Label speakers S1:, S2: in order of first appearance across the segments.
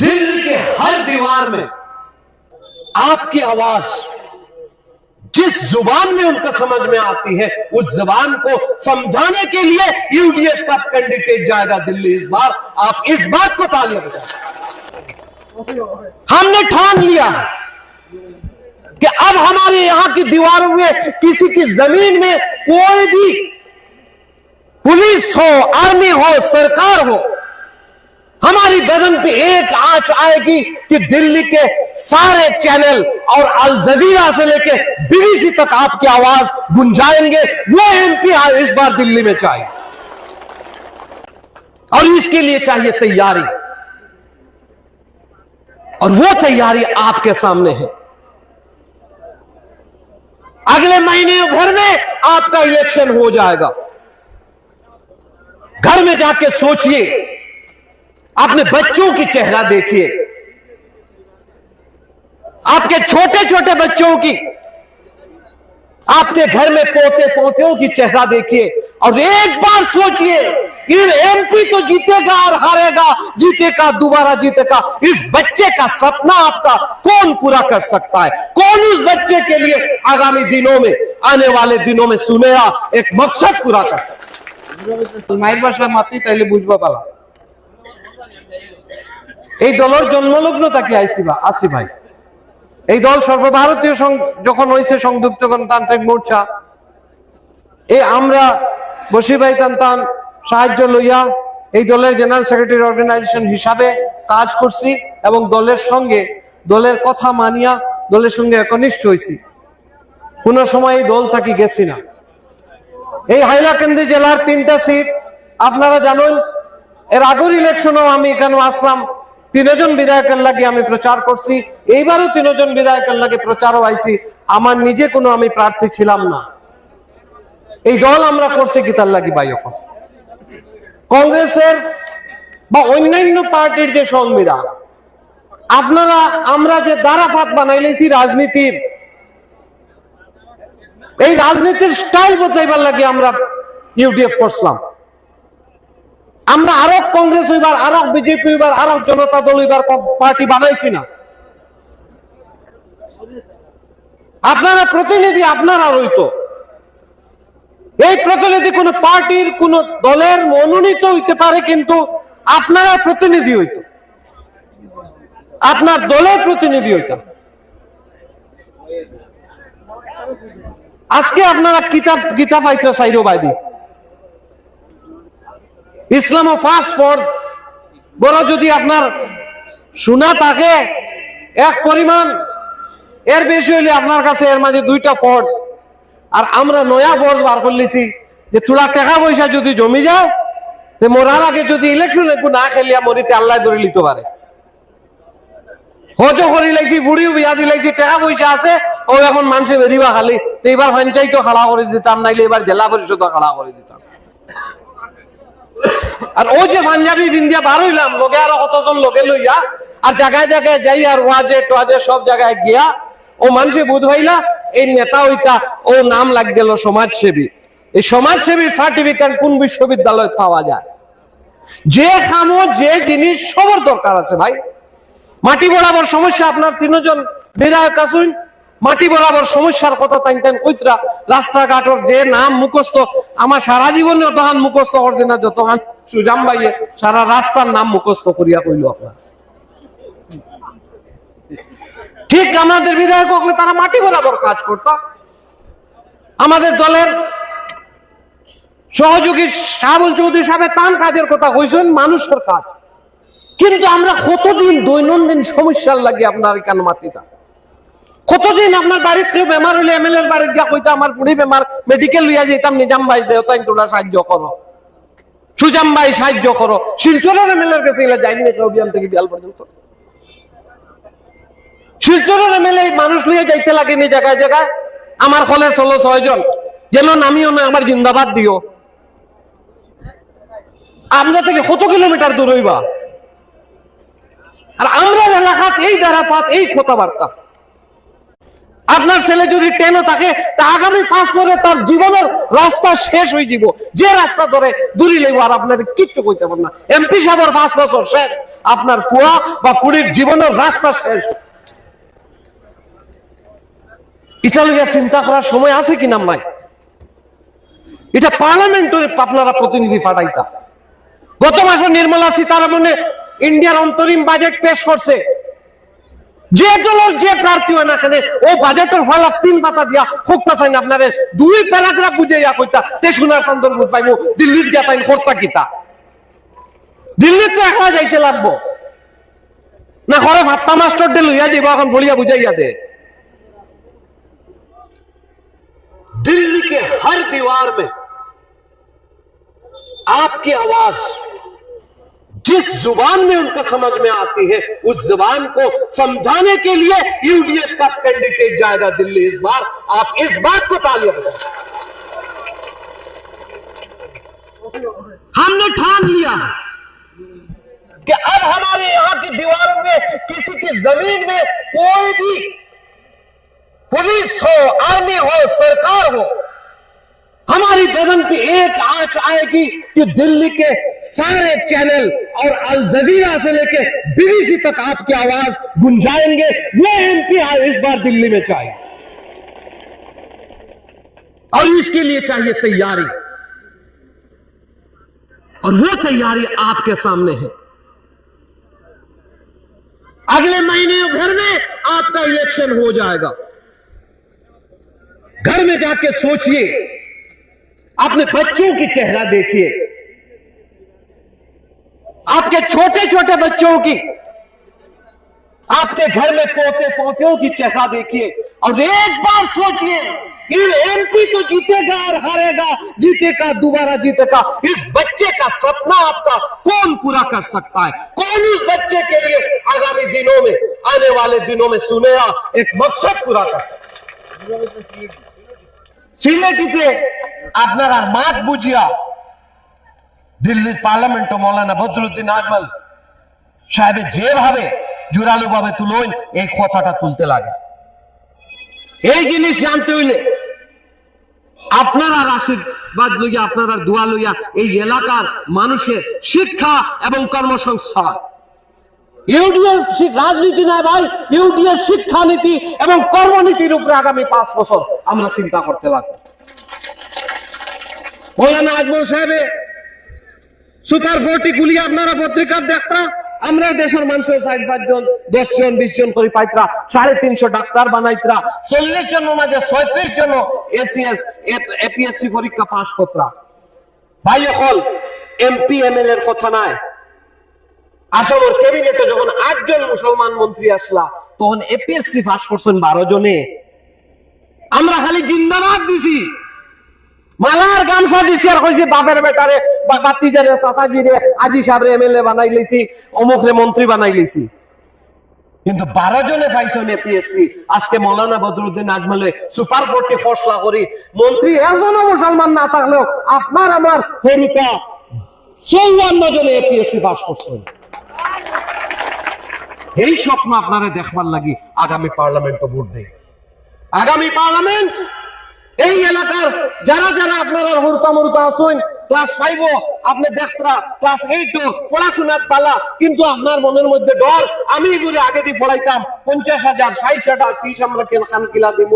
S1: دل کے ہر دیوار میں آپ کی آواز جس زبان میں ان کا سمجھ میں آتی ہے، اس زبان کو سمجھانے کے لیے یو ڈی ایف کا کینڈیڈیٹ جائے گا دلی اس بار۔ آپ اس بات کو تعلق دیں ہم نے ٹھان لیا کہ اب ہمارے یہاں کی دیواروں میں کسی کی زمین میں کوئی بھی پولیس ہو، آرمی ہو، سرکار ہو ہماری بدن پہ ایک آنچ آئے گی کہ دلی کے سارے چینل اور الجزیرہ سے لے کے بی بی سی تک آپ کی آواز گنجائیں گے، وہ ایم پی اس بار دلی میں چاہیے۔ اور اس کے لیے چاہیے تیاری۔ اور وہ تیاری آپ کے سامنے ہے۔ اگلے مہینے بھر میں آپ کا الیکشن ہو جائے گا۔ گھر میں جا کے سوچئے۔ اپنے بچوں کی چہرہ دیکھیے۔ آپ کے چھوٹے چھوٹے بچوں کی، آپ کے گھر میں پوتے پوتوں کی چہرہ دیکھیے۔ اور ایک بار سوچئے ایم پی تو جیتے گا اور ہارے گا، جیتے کا، دوبارہ جیتے گا اس بچے کا سپنا آپ کا کون پورا کر سکتا ہے؟ کون اس بچے کے لیے آگامی دنوں میں، آنے والے دنوں میں سنیا ایک مقصد پورا کر سکتا ہے؟ এই দলের জন্মলগ্নতা কি আইসি বা আসি ভাই? এই দল সর্বভারতীয় যখন হয়েছে সংযুক্ত গণতান্ত্রিক মোর্চা, এই আমরা বসিভাই তান্তান সাহায্য লইয়া এই দলের জেনারেল সেক্রেটারি অর্গানাইজেশন হিসাবে কাজ করছি এবং দলের সঙ্গে দলের কথা মানিয়া দলের সঙ্গে একনিষ্ঠ হয়েছি কোন সময় এই দল থাকি গেছি না। এই হাইলাকান্দি জেলার তিনটা সিট, আপনারা জানেন এর আগের ইলেকশনও আমি এখানে আসলাম। তিনজন বিধায়কের লাগে আমি প্রচার করছি। এইবারও তিনজন বিধায়কের লাগে প্রচারও আইছি। আমার নিজে কোনো আমি প্রার্থী ছিলাম না। এই দল আমরা করছি কি তার লাগি এখন কংগ্রেসের বা অন্যান্য পার্টির যে সংবিধান, আপনারা, আমরা যে দ্বারাফাত বানাইলেছি রাজনীতির, এই রাজনীতির স্টাইল বদলাইবার লাগে আমরা ইউডিএফ করছিলাম। আমরা আরও কংগ্রেস হইবার আরও বিজেপি হইবার আরও জনতা দল হইবার পার্টি বানাইছি না। আপনারা প্রতিনিধি, আপনারা রইতো। এই প্রতিনিধি কোন পার্টির, কোন দলের মনোনীত হইতে পারে কিন্তু আপনারা প্রতিনিধি হইত। আপনার দলের প্রতিনিধি হইতাম আজকে আপনারা কিতাব কিতাব পাইছে সাইরো বাইদি ইসলাম ও ফাস্ট ফর বড় যদি আপনার শোনা থাকে, এক পরিমাণ, এর বেশি হইলে আপনার কাছে এর মাঝে দুইটা ফর্জ। আর আমরা নয়া ফর্জ বার করলেছি যে তোরা টাকা পয়সা যদি জমি যায়, তে মরার আগে যদি ইলেকশন একটু না খেলিয়া মরিতে আল্লাহ ধরে লিতে পারে। হজ করি লাইছি বুড়িও বিয়া দিলাইছি, টাকা পয়সা আছে, ও এখন মানুষে বেরিবা খালি। তো এবার পঞ্চায়েত খাড়া করে দিতাম, নাইলে এবার জেলা পরিষদ খাড়া করে দিতাম। আর ও যে পাঞ্জাবি বিন্দিয়া বার হইলাম লোকে আরও কতজন লোকে লইয়া, আর জায়গায় জায়গায় যাই আর ওয়াজে টোয়াজে সব জায়গায় গিয়া, ও মানুষে বুধ হইলা এই নেতা হইতা, ও নাম লাগ গেল সমাজসেবী। এই সমাজসেবীর সার্টিফিকেট কোন বিশ্ববিদ্যালয়ে পাওয়া যায়? যে খামো, যে জিনিস, সবার দরকার আছে ভাই। মাটি বরাবর সমস্যা, আপনার তিনজন বিধায়ক আসুন মাটি বরাবর সমস্যার কথা তাই তাই কইতরা, রাস্তাঘাটর যে নাম মুখস্থ, আমার সারা জীবনে অতহান মুখস্থ করছে না যতহান সারা রাস্তার নাম মুখস্থ করিয়া কইল আপনার। ঠিক আমাদের বিধায়ক হলে তারা মাটি বরাবর কাজ করত। আমাদের দলের সহযোগী শাহুল চৌধুরী সাহেব তান কাজের কথা কইছেন, মানুষের কাজ। কিন্তু আমরা কতদিন দৈনন্দিন সমস্যার লাগে আপনার কেন মাতিতা? কতদিন আপনার বাড়ির কেউ বেমার হইলে এমএলএ বাড়ির গিয়া কইতা, আমার বুড়ি বেমার মেডিকেল লইয়া যেতাম নিজাম ভাই দেওতাই তোরা সাহায্য করো। সুজাম ভাই, সাহায্য করো। শিলচরের এমএলএর কাছে এগুলা যাইনি অভিযান থেকে বিয়াল পর্যন্ত। শিলচরের এমএলএ মানুষ লইয়া যাইতে লাগে নি জায়গায় জায়গায়। আমার ফলে ষোলো ছয়জন যেন নামিও না, আমার জিন্দাবাদ দিও। আমরা থেকে কত কিলোমিটার দূর হইবা? আর আমরা এলাকাত এই দ্বারাপাত এই কথাবার্তা। আপনার ছেলে যদি টেনও থাকে, তা আগামী পাঁচ পরে তার জীবনের রাস্তা শেষ হয়ে যাব যে রাস্তা ধরে দূরি লইব, আর আপনার কিচ্ছু কইতে পারেন না। এমপি সাহেবের পাঁচ বছর শেষ, আপনার ফুয়া বা ফুড়ির জীবনের রাস্তা শেষ। এটা লইয়া চিন্তা করার সময় আছে কি নাম নাই? এটা পার্লামেন্টের আপনারা প্রতিনিধি পাঠাইতা। গত মাসে নির্মলা সীতারামনে ইন্ডিয়ার অন্তরিম বাজেট পেশ করছে। যে দলের যে প্রার্থী হয় না কেন, ও বাজেটের ফল তিন পাতা দিয়া হোকতা চাই না আপনারে। দুই প্যারাগ্রাফ বুঝাইয়া কইতা, তে শোনার চন্দন বুঝ পাইবো দিল্লির গিয়া তাই কর্তা কিতা? দিল্লির তো একলা যাইতে লাগবো। না ঘরে ভাত্তা মাস্টার ডে লইয়া দিব এখন বলিয়া বুঝাইয়া দে। جس زبان میں ان کو سمجھ میں آتی ہے، اس زبان کو سمجھانے کے لیے یو ڈی ایف کا کینڈیڈیٹ جائے گا دلی اس بار۔ آپ اس بات کو تعلق کریں ہم نے ٹھان لیا کہ اب ہمارے یہاں کی دیواروں میں کسی کی زمین میں کوئی بھی پولیس ہو، آرمی ہو، سرکار ہو ہماری بدن پہ ایک آنچ آئے گی کہ دلی کے سارے چینل اور الجزیرہ سے لے کے بی بی سی تک آپ کی آواز گنجائیں گے، وہ ایم پی آئے اس بار دلی میں چاہیے۔ اور اس کے لیے چاہیے تیاری۔ اور وہ تیاری آپ کے سامنے ہے۔ اگلے مہینے گھر میں آپ کا الیکشن ہو جائے گا۔ گھر میں جا کے سوچئے۔ اپنے بچوں کی چہرہ دیکھیے۔ آپ کے چھوٹے چھوٹے بچوں کی۔ آپ کے گھر میں پوتے پوتےوں کی چہرہ دیکھیے۔ اور ایک بار سوچئے ایم پی تو جیتے گا اور ہارے گا۔ جیتے کا، دوبارہ جیتے کا۔ اس بچے کا سپنا آپ کا کون پورا کر سکتا ہے؟ کون اس بچے کے لیے آگامی دنوں میں، آنے والے دنوں میں سنے ایک مقصد پورا کر سکتا ہے؟ সিলেটিতে আপনার মাঠ বুঝিয়া দিল্লির পার্লামেন্ট মৌলানা বদরুদ্দিন আজমল সাহেবের যেভাবে জোরালো ভাবে তুলইন এই কথাটা তুলতে লাগে। এই জিনিস জানতে হইলে আপনারা আশীর্বাদ লইয়া, আপনারা দোয়া লইয়া এই এলাকার মানুষের শিক্ষা এবং কর্মসংস্থান ইউডিএফ রাজনীতি নয় ভাই, ইউডিএফ শিক্ষানীতি এবং কর্মনীতির উপরে আগামী পাঁচ বছর আমরা চিন্তা করতে লাগবো। মৌলানা আজমল সাহেবে, সুপার ফোরটি গুলি আপনারা পত্রিকার দেখতা আমরা দেশের মানুষের ষাট পাঁচজন দশ জন, বিশ জন করে পাইতরা, সাড়ে তিনশো ডাক্তার বানাইতরা, চল্লিশ জন মাঝে ছয়ত্রিশ জন এসিএস এপিএসসি পরীক্ষা পাশ করতরা। ভাই অকল এমপি এমএল এর কথা নাই। আসামের ক্যাবিনেটে যখন আটজন মুসলমান মন্ত্রী আসলা, তখন এপিএসসি পাস করছেন বারো জনে। আমরা খালি জিন্দাবাদ দিছি। মালার গামছা দিছি আর কইছি, বাপের বেটারে বা বাতিজারে, চাচাজিরে, আজি সাহেব এমএলএ বানাই লইছি অমুক রে মন্ত্রী বানাই লইছি কিন্তু বারো জনে পাইছেন এপিএসসি আজকে মৌলানা বদরুদ্দিন আজমলে সুপার ফোর্টি ফসলা করি। মন্ত্রী একজনও মুসলমান না থাকলেও আপনার আমার হরিতা চৌয়ান্ন জনে এপিএসসি পাস করছেন। এই স্বপ্ন আপনারা দেখবার লাগি আগামী পার্লামেন্ট ভোট দেয় আগামী পার্লামেন্ট? এই এলাকার যারা যারা আপনারা হুরতা মুরতা আসুন ক্লাস ফাইভ আপনি দেখতরা ক্লাস এইট পড়াশোনার পালা, কিন্তু আপনার মনের মধ্যে ডর, আমি এগুলো আগে দিয়ে পড়াইতাম, পঞ্চাশ হাজার, ষাট হাজার ফিস আমরা কেন খান কিলা দিব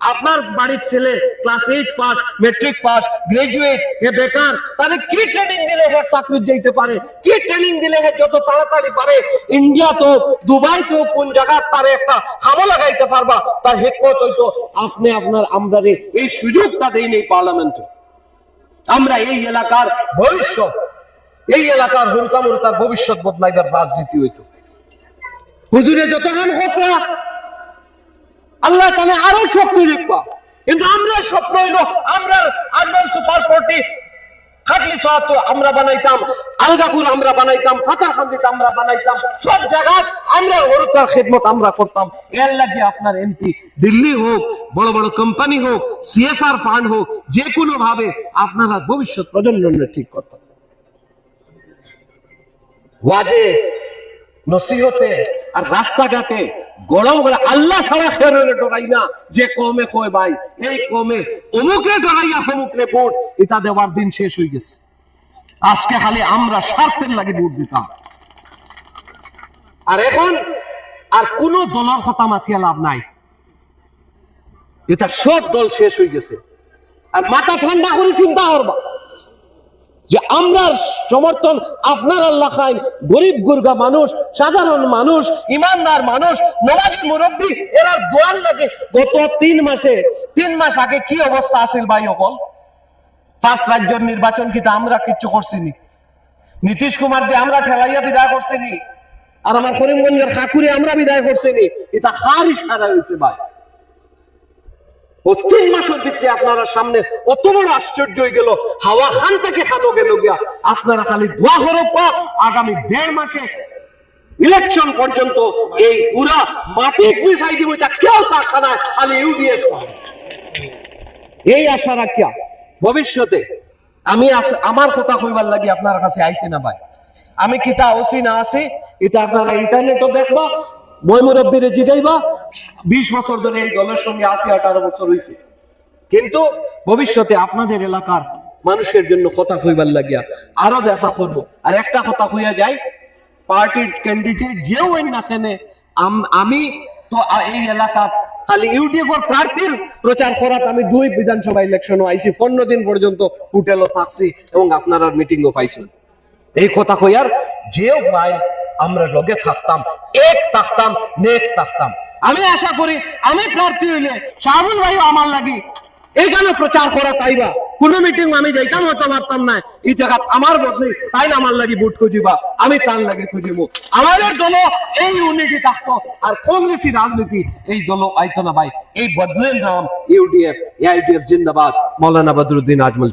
S1: আপনার বাড়ির ছেলে class eight pass matric pass graduate হে বেকার, তাহলে কি ট্রেনিং দিলে হে চাকরি যেতে পারে? কি ট্রেনিং দিলে হে যত তাড়াতাড়ি পারে? ইন্ডিয়া তো দুবাই তো কোন জায়গা তার একটা খামো লাগাইতে পারবা? তার হেকমত হইতো, আপনি আপনার আমরা এই সুযোগটা দেই নেই পার্লামেন্টে আমরা এই এলাকার ভবিষ্যৎ, এই এলাকার হুরতা মুরতার ভবিষ্যৎ বদলাইবার রাজনীতি হইতো। হুজুরে যতক্ষণ হতরা আল্লাহ তাহলে আরও শক্তি লিখবা। কিন্তু আমরা স্বপ্ন হইল, আমরা আনমল সুপার ফোর্টি খাটলি আমরা বানাইতাম আমরা বানাইতাম আমরা বানাইতাম, সব জায়গায় আমরা খেদমত আমরা করতাম। এর লাগে আপনার এমপি দিল্লি হোক, বড় বড় কোম্পানি হোক, সিএসআর ফান্ড হোক, যে কোনো ভাবে আপনারা ভবিষ্যৎ প্রজন্মের ঠিক করতাম ওয়াজে, নসিহতে আর রাস্তাঘাটে গরম করে আল্লাহ ছাড়া খেরে ডরাই না। যে কমে কয় ভাই, এই কমে অমুকে ডরাইয়া অমুকরে ভোট, এটা দেওয়ার দিন শেষ হয়ে গেছে। আজকে খালি আমরা স্বার্থের লাগে ভোট দিতাম। আর এখন, আর কোন দলের কথা মাথিয়া লাভ নাই। এটা সব দল শেষ হয়ে গেছে। আর মাথা ঠান্ডা করে চিন্তা করবা। যে আমরা সমর্থন আপনার আল্লাহ খাইন গরিব, গুরগা মানুষ, সাধারণ মানুষ, ইমানদার মানুষ নমাজি মুরব্বী এরা দোয়াল লাগে গত তিন মাসে। তিন মাস আগে কি অবস্থা আছিল ভাই অকল? পাঁচ রাজ্যের নির্বাচন কিন্তু আমরা কিচ্ছু করছিনি? নীতিশ কুমার দিয়ে আমরা ঠেলাইয়া বিদায় করছিনি। আর আমার করিমগঞ্জের খাকুরে আমরা বিদায় করছিনি। এটা হারা হয়েছে ভাই। ও তিন মাসের ভিতরে আপনারা সামনে অত বড় আশ্চর্য হয়ে গেল। হাওয়া খান থেকে গেল গিয়া। আপনারা খালি দোয়া আগামী দেড় মাসে ইলেকশন পর্যন্ত এই পুরা মাটি দিব কেউ তার খানায় খালি এই আশা রাখিয়া ভবিষ্যতে আমি আমার কথা কইবার লাগি আপনার কাছে আইছি না ভাই। আমি কিতা ওসি না আছি? এটা আপনারা ইন্টারনেটও দেখবা মই মুরব্বীরে জিগাইবা, বিশ বছর ধরে এই দলের সঙ্গে আশি আঠারো বছর হয়েছে কিন্তু ভবিষ্যতে আপনাদের এলাকার মানুষের জন্য কথা কইবার লাগিয়া আরও দেখা করব। আর একটা কথা কইয়া যায় পার্টির ক্যান্ডিডেট যেও না কেনে, আমি তো এই এলাকা খালি ইউডিএফর প্রার্থীর প্রচার করাত আমি দুই বিধানসভা ইলেকশনও আইছি, পনেরো দিন পর্যন্ত হোটেলও থাকছি এবং আপনারা মিটিংও পাইছেন। এই কথা কইয়ার যেও ভাই আমরা লগে থাকতাম, এক থাকতাম, নেক থাকতাম। আমি আশা করি আমি প্রার্থী হইলে শাহুল ভাই আমার লাগি এইখানে প্রচার করা তাইবা কোন মিটিং আমি যাইতাম হতে পারতাম না। এই জায়গা আমার বদলে, তাই না আমার লাগি ভোট খুঁজিবা? আমি তার লাগে খুঁজিব আমাদের দল এই ইউনিটি থাকতো আর কংগ্রেসি রাজনীতি এই দল আইতো না ভাই। এই বদলের নাম ইউডিএফ ইউডিএফ জিন্দাবাদ। মৌলানা বদরুদ্দিন আজমল